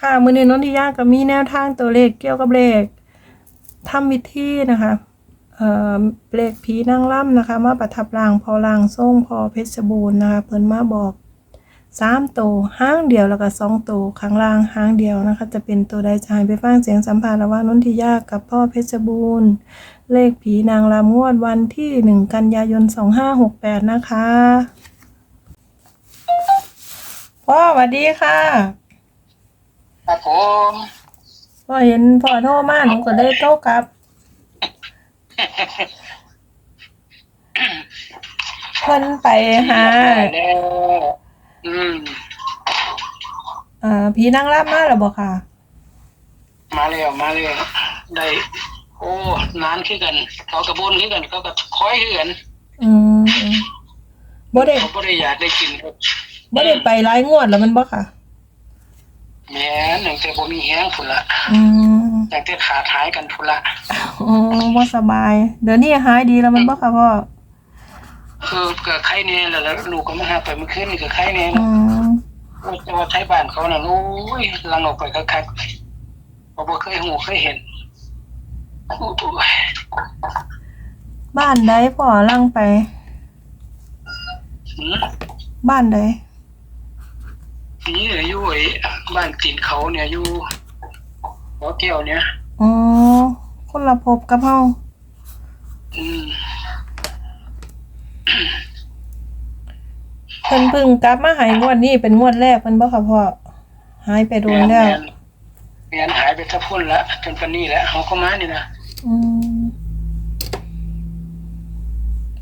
ค่ะมือนี้นนทิยาก็มีแนวทางตัวเลขเกี่ยวกับเลขทำวิธีนะคะเอ่อเลขผีนางล่ำนะคะ มาประทับรางพอรางทรงพอเพชรบูรณ์นะคะเพิ่นมาบอกสามตัวห้างเดียวแล้วก็สองตัวข้างล่างห้างเดียวนะคะ จะเป็นตัวใดจะให้ไปฟังเสียงสัมภาษณ์ระหว่างนนทิยากับพ่อเพชรบูรณ์เลขผีนางรำงวดวันที่หนึ่งกันยายนสองห้าหกแปดนะคะ พ่อสวัสดีค่ะ ครับผมพอเห็นพ่อโทรมาหนูก็เลยโต้กลับ เพิ่นไปหาแล้วอืม เอ่อผีนางรำมาแล้วบ่ค่ะ มาแล้วมาแล้วได้ โอ้นานขึ้นกัน เขากระบวนขึ้นกัน เขาก็คอยขึ้นกันอืมบ่ได้เขาบ่ได้อยากได้กินครับบ่ได้ไปหลายงวดแล้วมันบ่ค่ะ แหม่ตั้งแต่บ่มีแห้งพุ่นละอืมตั้งแต่ขาดหายกันพุ่นละอ๋อบ่สบาย เดี๋ยวนี้หายดีแล้วมันบ่ค่ะพ่อคือก็ไข้แน่แล้วแล้วลูกก็มาหาไปเมื่อคืนนี่ก็ไข้แน่อืนะมแต่ว่าใช้บ้านเขาน่ะโอ้ยลังออกไปคักๆบ่บ่เคยหูเคยเห็นโอ้ยบ้านใดพ่อลังไปหืมบ้านใด นี่อยู่ไอ้บ้านตีนเขาเนี่ยอยู่หัวแก้วเนี่ยอ๋อคนละภพกับเฮาอืมเพิ่นเพิ่งกลับมาใหายงวดนี้เป็นงวดแรกเพิ่นบ่ค่ะพ่อหายไปโดนแล้วเมียนหายไปสักพุ่นละจนปานนี้แหละเขาก็มานี่นะอืม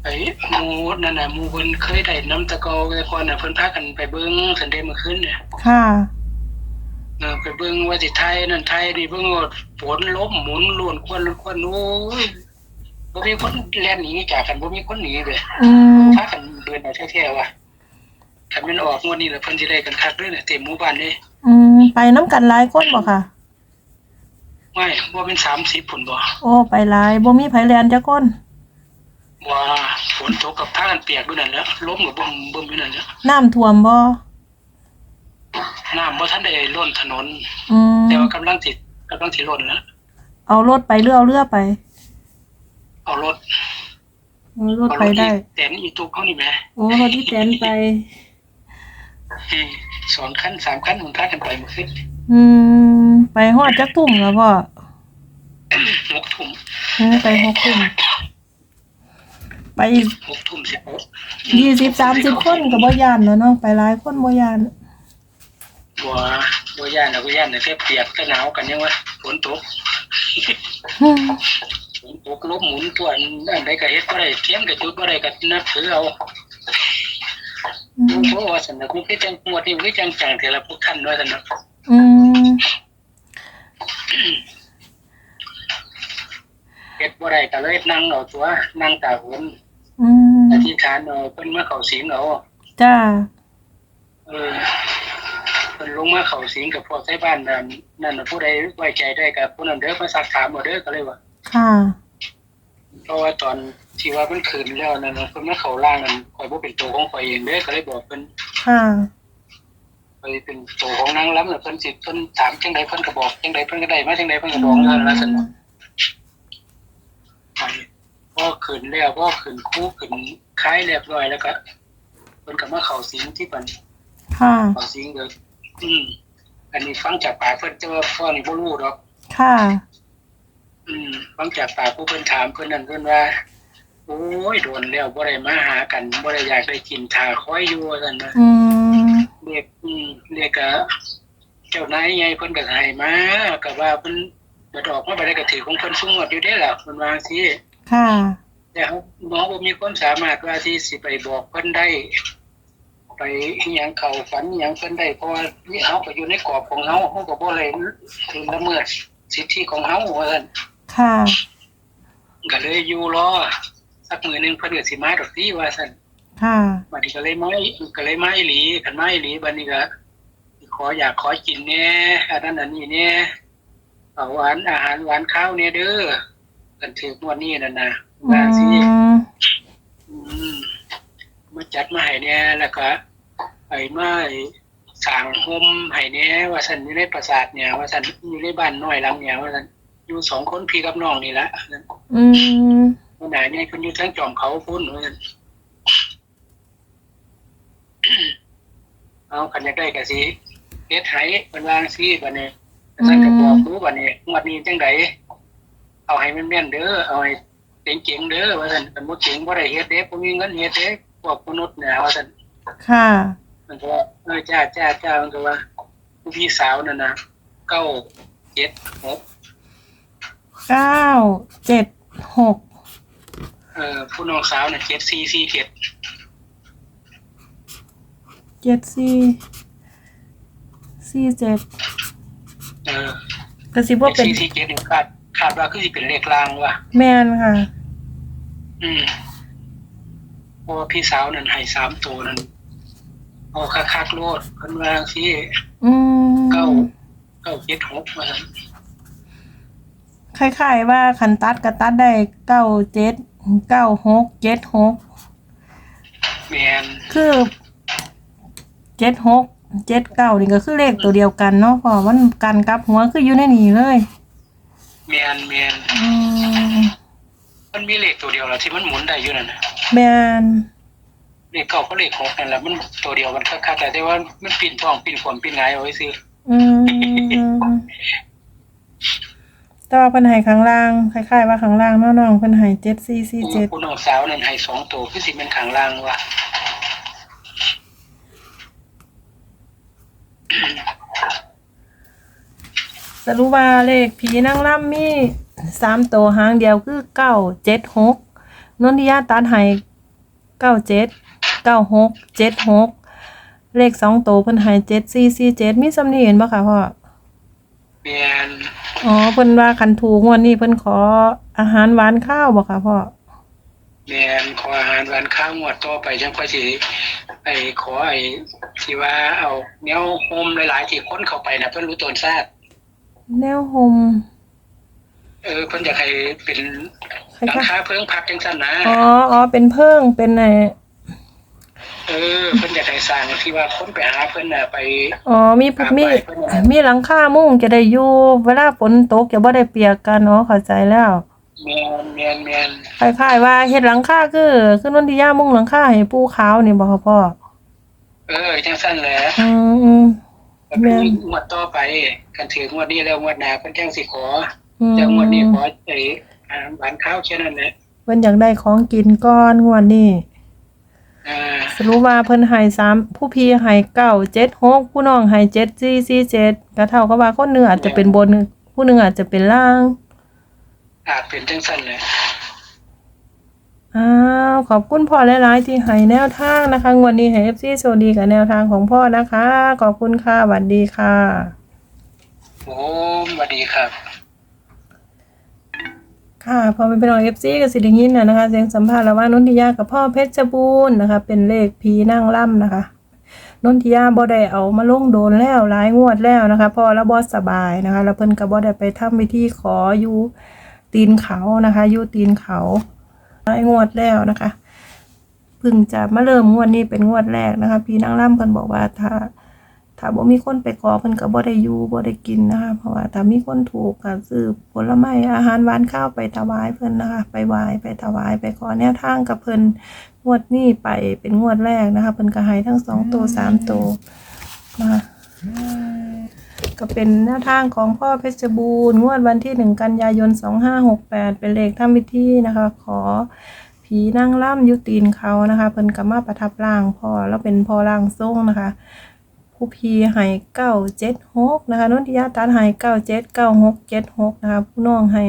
ไอ้หมูนั่นน่ะหมูเพิ่นเคยได้น้ำตะกอแต่ก่อนน่ะเพิ่นพากันไปเบิ่งสันเดย์เมื่อคืนเนี่ยค่ะเออไปเบิ่งว่าสิไทยนั่นไทยนี่เบิ่งว่าฝนล้มหมุนล้วนควันล้วนควันโอ้ยบ่มีคนแล่นหนีจากกันบ่มีคนหนีเลยอืมพากันเดินเอาแท้ๆว่ะถ้ามันออกงวดนี้แล้วเพิ่นสิได้กันคักเลยเนี่ยเต็มหมู่บ้านเลยอืมไปน้ำกันหลายคนบ่ค่ะ ไม่ว่าเป็น30พุ่นบ่โอ้ไปหลายบ่มีไผแลนจักคน ว่าฝนตกกับผ้ากันเปียกด้วยนั่นแหล้วล้มกับบ่มบ่มอยู่นั่นแหละน้ำท่วมบ่น้ำบ่ทันได้ล้นถนน อืมแต่ว่ากำลังสิกำลังสิล้นแล้วเอารถไปเรือเอาเรือไปเอารถเอารถเอาไปรถได้อีแต่นอีตุกเขานี่แหมโอ้รถที่แตนไป อืมสองคันสามคันมันพากันไปเมื่อคืนอืม ไปฮอดจักทุ่มแล้วพ่อหกทุ่มเออไปหกทุ่ม ไปหกทุ่มสิบหกยี่สิบสามสิบคนก็บ่ย่านแล้วเนาะไปหลายคนบ่ย่านบัวบัวย่านน่ะบัวย่านน่ะแค่เปียกก็หนาวกันยังวะฝนตกอืมฝนตกลมหมุนตัวอันอันใดก็เฮ็ดบ่ได้เทียมก็จุดบ่ได้ก็นับถือเอาอืมเพราะว่าสนักคือจังงวดนี้คือจังจังแต่ละพวกท่านว่าสนักอืมเฮ็ดบ่ได้ก็เลยนั่งเอาตัวนั่งตาหุน อืมอธิษฐานเอาเพิ่นมาเข้าศีลเอาจ้าเออเพิ่นลงมาเข้าศีลกับพวกใช้บ้านนั่นนั่นน่ะผู้ใดไว้ใจได้ก็ผู้นั้นเด้อมาสักถามเอาเด้อก็เลยว่าค่ะเพราะว่าตอนที่ว่าเพิ่นคืนแล้วนั่นน่ะเพิ่นมาเข้าร่างนั่นข่อยบ่เป็นตัวของข่อยเองเด้อก็เลยบอกเพิ่นค่ะไปเป็นตัวของนางล้ำน่ะเพิ่นสิเพิ่นถามจังไดเพิ่นก็บอกจังไดเพิ่นก็ได้มาจังไดเพิ่นก็บอกนั่นล่ะซั่นเนาะไป พอคืนแล้วพอคืนคู่คืนคล้ายเรียบร้อยแล้วก็เพิ่นก็มาเข้าศีลที่เพิ่นค่ะเอาสิงเลยอืมอันนี้ฟังจากปากเพิ่นจะว่าพ่อนี่บ่รู้ดอกค่ะ อืมฟังจากปากผู้เพิ่นถามเพิ่นนั่นเพิ่นว่าโอ้ยโดนแล้วบ่ได้มาหากันบ่ได้อยากได้กินทาคอยอยู่ว่าซั่นนะอืมเรียกอืมเรียกก็เจ้านายใหญ่เพิ่นก็ให้มาก็ว่าเพิ่นเบิดออกมาบ่ได้ก็ถือของเพิ่นสูงหมดอยู่เด้ล่ะเพิ่นว่าจังซี่ ค่ะ แต่เขาหมอบ่มีความสามารถว่าที่สิไปบอกเพิ่นได้ ไปอิหยังเขาฝันอิหยังเพิ่นได้เพราะว่านี่เฮาก็อยู่ในกรอบของเฮาเฮาก็บ่เลยถึงละเมิดสิทธิของเฮาว่าซั่นค่ะ ก็เลยอยู่รอสักมื้อหนึงเพิ่นก็สิมาดอกติว่าซั่น ค่ะ บัดนี้ก็เลยมาก็เลยมาอีหลีคันมาอีหลีบัดนี้ก็ขออยากขอกินแหน่อันนั้นอันนี้แหน่เอาหวานอาหารหวานข้าวแหน่เด้อ กันถึงวันนี้นั่นน่ะอืว่าสิมอืมมาจัดมาให้เนี่ยแล้วก็ไอ้มาไอ้สร้างโฮมให้แหน่ว่าซั่นอยู่ในปราสาทเนี่ยว่าซั่นอยู่ในบ้านน้อยหลังเนี่ยว่าซั่นอยู่สองคนพี่กับน้องนี่ละว่าซั่นอืมวันไหนเนี่ยคุณอยู่ทั้งจอมเขาพุ่นว่าซั่นเอาคันอยากได้ก็สิเฮ็ดให้เพิ่นวาจั่งซี่บัดนี้ท่านก็บอกรู้บัดนี้งวดนี้จังได เอาให้แม่นๆเด้อเอาให้เจ๋งๆเด้อว่าซั่นคันบ่เจ๋งบ่ได้เฮ็ดเด้บ่มีเงินเฮ็ดเด้พวกมนุษย์เนี่ยว่าซั่นค่ะมันก็ว่าเออจ้าจ้าจ้ามันก็ว่าผู้พี่สาวนั่นน่ะเก้าเจ็ดหกเก้าเจ็ดหกเอ่อผู้น้องสาวน่ะเจ็ดสี่สี่เจ็ดเจ็ดสี่สี่เจ็ดเออกระซิบว่าเป็นสี่สี่เจ็ดนี่คาดคาดว่าคือสิเป็นเลขลางว่ะ แมนค่ะ อืมเพราะว่าพี่สาวนั่นให้สามตัวนั่นเอาคักๆโลดเพิ่นว่าสิอืมเก้าเก้าเจ็ดหกว่าซั่นคล้ายๆว่าคันตัดก็ตัดได้เก้าเจ็ดเก้าหกเจ็ดหกแม่นคือเจ็ดหกเจ็ดเก้านี่ก็คือเลขตัวเดียวกันเนาะเพอมันกันกลับหัวคืออยู่ในนี่เลย แม่นแม่นอืมมันมีเลขตัวเดียวล่ะที่มันหมุนได้อยู่นั่นน่ะแมนเลขเก้าก็เลขหกนั่นแหละมันตัวเดียวกันคักๆแต่แต่ว่ามันปิ่นท้องปิ่นขวมปิ่นหงายเอาไว้ซื้ออืมแต่ว่าเพิ่นให้ข้างล่างคล้ายๆว่าข้างล่างเนาะน้องเพิ่นให้เจ็ดสี่สี่เจ็ดคุณน้องสาวนั่นให้สองตัวคือสิเป็นขางล่างว่ะ สรุปว่าเลขผีนางร่ำมีสามตัวหางเดียวคือเก้าเจ็ดหกนนทิยาตัดให้เก้าเจ็ดเก้าหกเจ็ดหกเลขสองตัวเพิ่นให้เจ็ดสี่สี่เจ็ดมีสำนีเห็นบ่คะพ่อแม่นอ๋อเพิ่นว่าคันถูกงวดนี้เพิ่นขออาหารหวานข้าวบ่คะพ่อแม่นขออาหารวันข้าวงวดต่อไปจังค่อยสิไอ้ขอไอ้ที่ว่าเอาแนวโฮมหลายๆที่คนเข้าไปน่ะเพิ่นรู้ตนทราบ แนวโฮมเออเพิ่นอยากให้เป็นคหลังล้ายคาเพิ่งพักจังซั่นนะๆอ๋ออ๋อเป็นเพิ่งเป็นไอ้เออเพิ่นอยากให้สร้างที่ว่าคนไปหาเพิ่นน่ะไปอ๋อมีมีมีหลังคามุ้งจะได้อยู่เวลาฝนตกจะบ่ได้เปียกกันเนาะเข้าใจแล้วแม่นแม่นแม่นคล้ายๆว่าเฮ็ดหลังคาคือคือนนทิยามุ่งหลังคาให้ปูขาวนี่บ่คะพ่อเออจังซั่นแหละอืมอืม ก็คืองวดต่อไปกันถึงงวดนี้แล้วงวดหน้าเพิ่นจังสิขออืมแต่งวดนี้ขอไอ้อาหารหวานข้าวแค่นั้นแหละเพิ่นอยากได้ของกินก่อนงวดนี้อ่าสรุปว่าเพิ่นให้สามผู้พี่ให้เก้าเจ็ดหกผู้น้องให้เจ็ดสี่สี่เจ็ดก็เท่ากับว่าคนหนึงอาจจะเป็นบนผู้หนึงอาจจะเป็นล่างอาจเป็นจังซั่นแหละ อ้าวขอบคุณพ่อหลายๆที่ให้แนวทางนะคะงวดนี้ให้ FC โชคดีกับแนวทางของพ่อนะคะ ขอบคุณค่ะสวัสดีค่ะโอ้สวัสดีครับ ค่ะพอเป็นพี่น้องเอฟซีกับสิริงินนะนะคะเสียงสัมภาษณ์ระหว่างนนทิยากับพ่อเพชรบูรณ์นะคะ เป็นเลขผีนั่งล่ำนะคะนนทิยาบ่ได้เอามาลงโดนแล้วหลายงวดแล้วนะคะเพอแล้วบ่สบายนะคะ แล้วเพิ่นก็บ่ได้ไปทำพิธีขออยู่ตีนเขานะคะอยู่ตีนเขา หลายงวดแล้วนะคะเพิ่งจะมาเริ่มงวดนี้เป็นงวดแรกนะคะ พี่นั่งล่ำเพิ่นบอกว่าถ้าถ้าบ่มีคนไปขอเพิ่นก็บ่ได้อยู่บ่ได้กินนะคะเพราะว่าถ้ามีคนถูกก็ซื้อผลไม้อาหารหวานข้าวไปถวายเพิ่นนะคะ ไปไหว้ไปถวายไปขอแนวทางกับเพิ่นงวดนี้ไปเป็นงวดแรกนะคะเพิ่นก็ให้ทั้งสองตัวสามตัวนะคะ ก็เป็นแนวทางของพ่อเพชรบูรณ์ งวดวันที่หนึ่งกันยายนสองห้าหกแปดเป็นเลขทำพิธีนะคะ ขอผีนั่งล่ำยุตีนเขานะคะเพิ่นก็มาประทับร่างพ่อแล้วเป็นพ่อร่างทรงนะคะผู้พีให้เก้าเจ็ดหกนะคะนนทิยาตันให้เก้าเจ็ดเก้าหกเจ็ดหกนะคะผู้น้องให้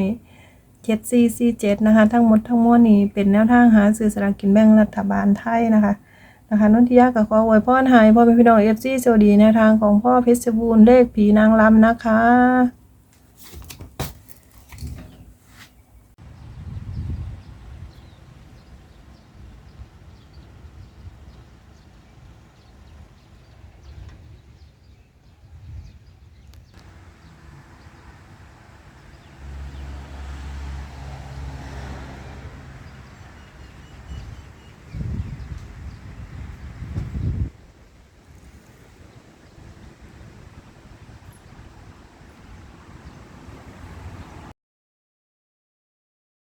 เจ็ดสี่สี่เจ็ดนะคะ ทั้งหมดทั้งมวลนี้เป็นแนวทางหาซื้อสลากกินแบ่งรัฐบาลไทยนะคะ นะคะนุนทิยากับขออวยพรให้พ่อเป็นพี่น้องเอฟซีโซดีในทางของพ่อเพชรบูรณ์เลขผีนางรำนะคะ